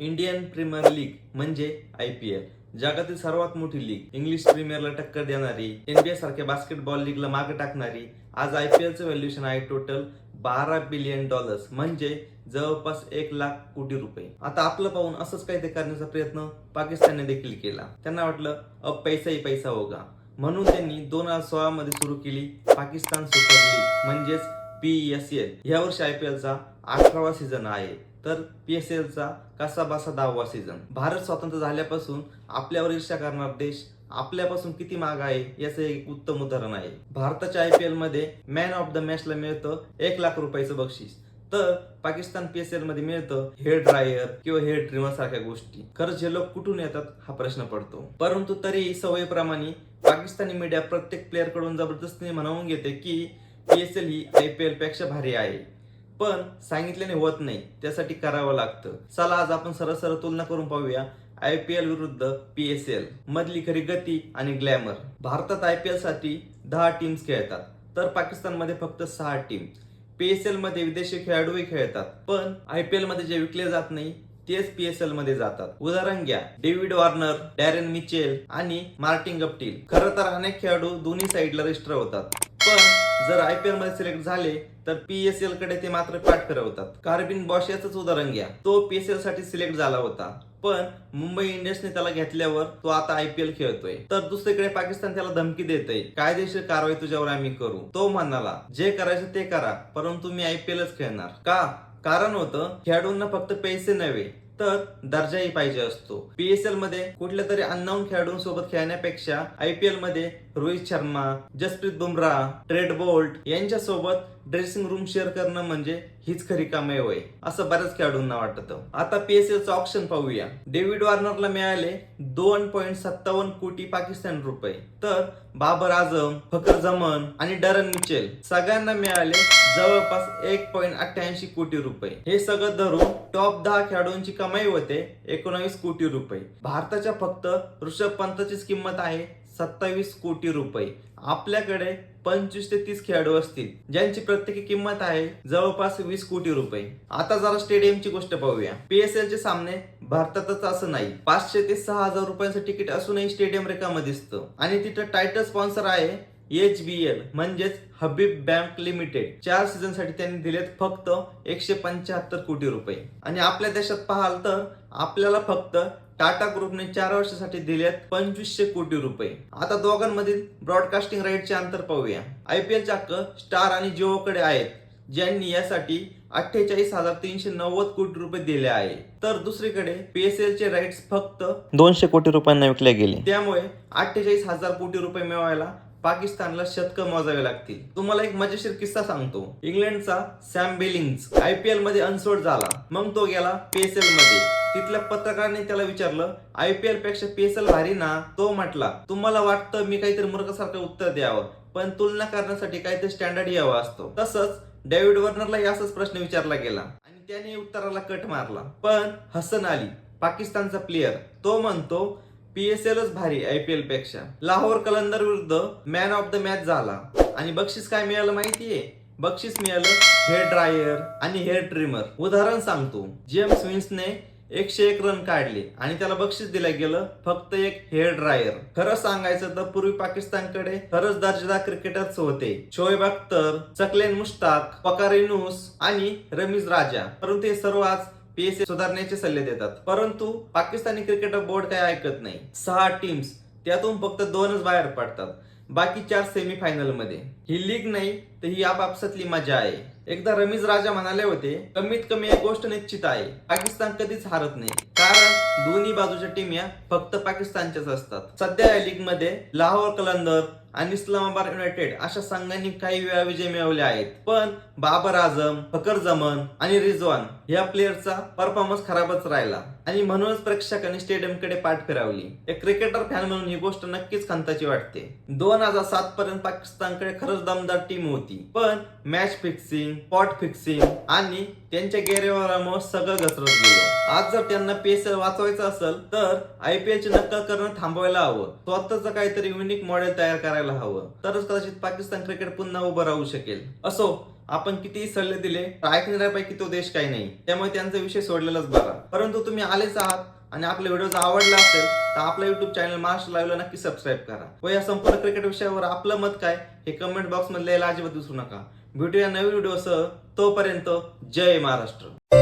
Indian premier league म्हणजे I P L. जगातील सर्वात मोठी लीग. इंग्लिश प्रीमियरला टक्कर देणारी एनबीए सारख्या बास्केटबॉल लीगला मागे टाकणारी आज आय पी एलचं व्हॅल्युएशन आहे टोटल बारा बिलियन डॉलर्स म्हणजे जवळपास एक लाख कोटी रुपये. आता आपलं पाहून असंच काहीतरी करण्याचा प्रयत्न पाकिस्तानने देखील केला. त्यांना वाटलं अब पैसा ही पैसा होगा. म्हणून त्यांनी दोन हजार सोळा मध्ये सुरू केली पाकिस्तान सुपर लीग म्हणजेच पी एस एल या वर्षी आय पी एलचा अठरावा सीझन आहे. तर पी एस एलचा कसा बसा दहावा सीझन भारत स्वतंत्र झाल्यापासून आपल्यावर ईर्ष्या करणार देश आपल्यापासून किती माग आहे याचं एक उत्तम उदाहरण आहे. भारताच्या आय पी एलमध्ये मॅन ऑफ द मॅचला मिळतं एक लाख रुपयाचं बक्षीस. तर पाकिस्तान पी एस एलमध्ये मिळतं हेअर ड्रायर किंवा हेअर ट्रिमर सारख्या गोष्टी. खरंच हे लोक कुठून येतात हा प्रश्न पडतो. परंतु तरी सवयीप्रमाणे पाकिस्तानी मीडिया प्रत्येक प्लेअरकडून जबरदस्तीने म्हणवून घेते की पी एस एल ही आय पी एलपेक्षा भारी आहे. पण सांगितल्याने होत नाही. त्यासाठी करावं लागतं. चला आज आपण सरळ सरळ तुलना करून पाहूया. आय पी एल विरुद्ध पी एस एल. मधली खरी गती आणि ग्लॅमर. भारतात आय पी एलसाठी दहा टीम्स खेळतात. तर पाकिस्तानमध्ये फक्त सहा टीम पी एस एलमध्ये विदेशी खेळाडूही खेळतात. पण आय पी एलमध्ये जे विकले जात नाही तेच पी एस एलमध्ये जातात. उदाहरण घ्या. डेव्हिड वॉर्नर डॅरेन मिचेल आणि मार्टिन गप्टील. खरं तर अनेक खेळाडू दोन्ही साईडला रजिस्टर होतात. पण जर आय पी एलमध्ये सिलेक्ट झाले तर पी एस एलकडे ते मात्र पाठ फिरवतात कार्बिन बॉश याच उदाहरण घ्या. तो पी एस एलसाठी सिलेक्ट झाला होता. पण मुंबई इंडियन्सने त्याला घेतल्यावर तो आता आय पी एल खेळतोय. तर दुसरीकडे पाकिस्तान त्याला धमकी देतय. कायदेशीर कारवाई तुझ्यावर आम्ही करू. तो म्हणाला जे करायचं ते करा परंतु मी आय पी एलच खेळणार. का? कारण होतं खेळाडूंना फक्त पैसे नव्हे तर दर्जाही पाहिजे असतो. पीएसएलमध्ये कुठल्या तरी अननाऊन खेळाडूंसोबत खेळण्यापेक्षा आयपीएलमध्ये रोहित शर्मा जसप्रीत बुमराह ट्रेड बोल्ट यांच्या सोबत ड्रेसिंग रूम शेअर करणं म्हणजे हीच खरी कामे होय असं बऱ्याच खेळाडूंना वाटतं. आता पीएसएलचं ऑप्शन पाहूया. डेव्हिड वॉर्नरला मिळाले दोन पॉईंट सत्तावन्न कोटी पाकिस्तान रुपये. तर बाबर आझम फकर जमन आणि डरन मिचेल सगळ्यांना मिळाले जवळपास एक पॉईंट अठ्ठ्याऐंशी कोटी रुपये. हे सगळं धरून टॉप दहा खेळाडूंची कमाई होते एकोणावीस कोटी रुपये. भारताच्या फक्त ऋषभ पंतचीच किंमत आहे सत्तावीस कोटी रुपये. आपल्याकडे पंचवीस ते तीस खेळाडू असतील ज्यांची प्रत्येकी किंमत आहे जवळपास वीस कोटी रुपये. आता जरा स्टेडियमची गोष्ट पाहूया. पीएसएल चे सामने भारतातच असं नाही. पाचशे ते सहा हजार रुपयांचं तिकीट असूनही स्टेडियम रिकामं दिसतं. आणि तिथं टायटल स्पॉन्सर आहे एच बी एल म्हणजेच हबीब बँक लिमिटेड. चार सीझनसाठी त्यांनी दिलेत फक्त एकशे पंच्याहत्तर कोटी रुपये. आणि आपल्या देशात पाहाल तर आपल्याला फक्त टाटा ग्रुपने चार वर्षासाठी दिलेत पंचवीसशे कोटी रुपये. आता दोघांमधील ब्रॉडकास्टिंग राईटचे अंतर पाहूया. आय पी एलचे हक्क स्टार आणि जिओकडे आहेत. ज्यांनी यासाठी अठ्ठेचाळीस हजार तीनशे नव्वद कोटी रुपये दिले आहे. तर दुसरीकडे पीएसएल चे राईट्स फक्त दोनशे कोटी रुपयांना विकले गेले. त्यामुळे अठ्ठेचाळीस हजार कोटी रुपये मिळवायला पाकिस्तानला शतक मोजावे लागतील. तुम्हाला एक मजेशीर किस्सा सांगतो. इंग्लंडचा सॅम बेलिंग्स आय पी एलमध्ये अनसोड झाला. मग तो गेला पीएसएलमध्ये. तिथल्या पत्रकाराने त्याला विचारलं आय पी एलपेक्षा पीएसएल भारी ना? तो म्हटला तुम्हाला वाटतं मी काहीतरी मूर्खसारखं उत्तर द्यावं पण तुलना करण्यासाठी काहीतरी स्टँडर्ड यावं असतो. तसंच डेव्हिड वर्नरला असाच प्रश्न विचारला गेला. आणि त्याने उत्तराला कट मारला. पण हसन अली पाकिस्तानचा प्लेअर तो म्हणतो पीएसएलच भारी आय पी एलपेक्षा. लाहोर कलंदर विरुद्ध मॅन ऑफ द मॅच झाला. आणि बक्षीस काय मिळालं माहितीये? बक्षीस मिळालं हेअर ड्रायर आणि हेअर ट्रिमर उदाहरण सांगतो. जेम्स विन्सने एकशे एक रन काढले आणि त्याला बक्षीस दिलं गेलं फक्त एक हेअर ड्रायर खरं सांगायचं तर पूर्वी पाकिस्तानकडे खरंच दर्जेदार क्रिकेटर्स होते. शोएब अख्तर चकलेन मुश्ताक पकारिनुस आणि रमीज राजा. परंतु हे सर्व आज पीएसए सुधारण्याचे सल्ले देतात. परंतु पाकिस्तानी क्रिकेटर बोर्ड काही ऐकत नाही. सहा टीम्स त्यातून फक्त दोनच बाहेर पडतात. बाकी चार सेमीफायनलमध्ये. ही लीग नाही तर ही आपापसातली मजा आहे. एकदा रमीज राजा म्हणाले होते कमीत कमी एक गोष्ट निश्चित आहे पाकिस्तान कधीच हारत नाही. कारण दोन्ही बाजूच्या टीम या फक्त पाकिस्तानच्याच असतात. सध्या या लीगमध्ये लाहोर कलंदर आणि इस्लामाबाद युनायटेड अशा संघांनी काही वेळा विजय मिळवले आहेत. पण बाबर आझम फकर जमन आणि रिजवान या प्लेअरचा परफॉर्मन्स खराबच राहिला. आणि म्हणूनच प्रेक्षकांनी स्टेडियमकडे पाठ फिरवली. एक क्रिकेटर फॅन म्हणून ही गोष्ट नक्कीच खंताची वाटते. दोन हजार सात पर्यंत पाकिस्तानकडे खरंच दमदार टीम होती. पण मॅच फिक्सिंग पॉट फिक्सिंग आणि त्यांच्या गैरव्यवहारामुळे सगळं घसरत गेलं. आज जर त्यांना पेसर वाचवायचं असेल तर आय पी एलची नक्कल करणं थांबवायला हवं. स्वतःच काहीतरी युनिक मॉडेल तयार करायला हवं. तरच कदाचित पाकिस्तान क्रिकेट पुन्हा उभं राहू शकेल. असो आपण कितीही सल्ले दिले ऐकणाऱ्यापैकी तो देश काही नाही. त्यामुळे त्यांचा विषय सोडलेलाच बरा. परंतु तुम्ही आलेच आहात आणि आपला व्हिडिओ जर आवडला असेल तर आपला युट्यूब चॅनल महाराष्ट्र लाईव्हला नक्की सबस्क्राईब करा. व या संपूर्ण क्रिकेट विषयावर आपलं मत काय हे कमेंट बॉक्समध्ये लिहायला अजिबात विसरू नका. भेटूया नवीन व्हिडिओसह. तोपर्यंत जय महाराष्ट्र.